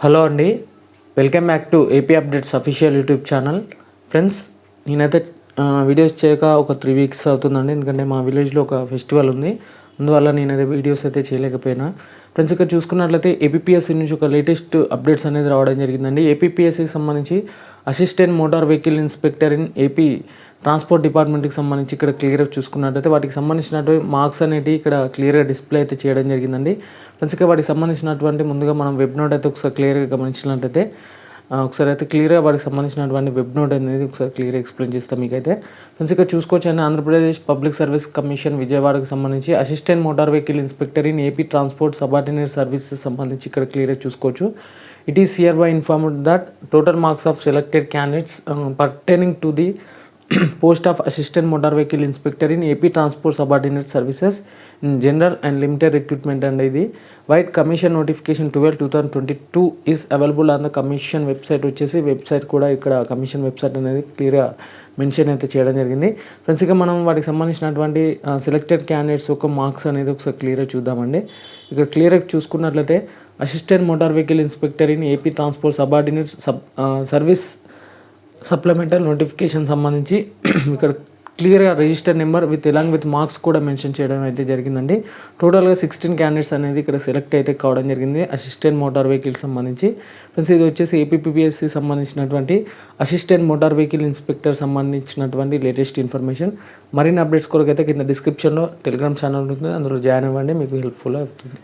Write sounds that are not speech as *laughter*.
Hello అండి welcome back to AP updates official YouTube channel. Friends నేనైతే videos చేయక ఒక త్రీ వీక్స్ అవుతుందండి ఎందుకంటే మా విలేజ్లో ఒక ఫెస్టివల్ ఉంది. అందువల్ల నేనైతే వీడియోస్ అయితే చేయలేకపోయినా. ఫ్రెండ్స్ ఇక్కడ చూసుకున్నట్లయితే ఏపీపీఎస్సీ నుంచి ఒక లేటెస్ట్ అప్డేట్స్ అనేది రావడం జరిగిందండి. ఏపీపీఎస్సీకి సంబంధించి assistant motor vehicle inspector in AP transport డిపార్ట్మెంట్కి సంబంధించి ఇక్కడ క్లియర్గా చూసుకున్నట్టయితే వాటికి సంబంధించినటువంటి మార్క్స్ అనేవి ఇక్కడ క్లియర్గా డిస్ప్లే అయితే చేయడం జరిగిందండి. ఫ్రెండ్స్ ఇక వాటికి సంబంధించినటువంటి ముందుగా మనం వెబ్ నోట్ అయితే ఒకసారి క్లియర్గా గమనించినట్టయితే ఒకసారి అయితే క్లియర్గా వాటికి సంబంధించినటువంటి వెబ్ నోట్ అనేది ఒకసారి క్లియర్గా ఎక్స్ప్లెయిన్ చేస్తాం మీకైతే. ఫ్రెండ్స్ ఇక్కడ చూసుకోవచ్చు అండి ఆంధ్రప్రదేశ్ పబ్లిక్ సర్వీస్ కమిషన్ విజయవాడకు సంబంధించి assistant motor vehicle inspector in AP transport subordinate services సంబంధించి ఇక్కడ క్లియర్గా చూసుకోవచ్చు. It is here by informed that total marks of selected candidates pertaining to the post of assistant motor vehicle inspector in AP transport subordinate services in general and limited recruitment and ఇది. Vide commission notification twelve two thousand twenty two is available on the commission website వచ్చేసి website కూడా ఇక్కడ commission website అనేది క్లియర్గా mention అయితే చేయడం జరిగింది. Friends ఇక మనం వాటికి సంబంధించినటువంటి సెలెక్టెడ్ క్యాండిడేట్స్ యొక్క మార్క్స్ అనేది ఒకసారి క్లియర్గా చూద్దామండి. ఇక్కడ క్లియర్గా చూసుకున్నట్లయితే assistant motor vehicle inspector in AP transport subordinate sub service supplemental notification సంబంధించి *clears throat* ఇక్కడ క్లియర్గా register number with along with marks కూడా మెన్షన్ చేయడం అయితే జరిగిందండి. టోటల్గా సిక్స్టీన్ క్యాండిడేట్స్ అనేది ఇక్కడ సెలెక్ట్ అయితే కావడం జరిగింది. అసిస్టెంట్ మోటార్ వెహికల్ సంబంధించి. ఫ్రెండ్స్ ఇది వచ్చేసి ఏపీపీఎస్సి సంబంధించినటువంటి అసిస్టెంట్ మోటార్ వెహికల్ ఇన్స్పెక్టర్ సంబంధించినటువంటి లేటెస్ట్ ఇన్ఫర్మేషన్ మరిన్ని అప్డేట్స్ కొరకు అయితే కింద డిస్క్రిప్షన్లో టెలిగ్రామ్ ఛానల్ ఉంటుంది. అందులో జాయిన్ అవ్వండి. మీకు హెల్ప్ఫుల్ అవుతుంది.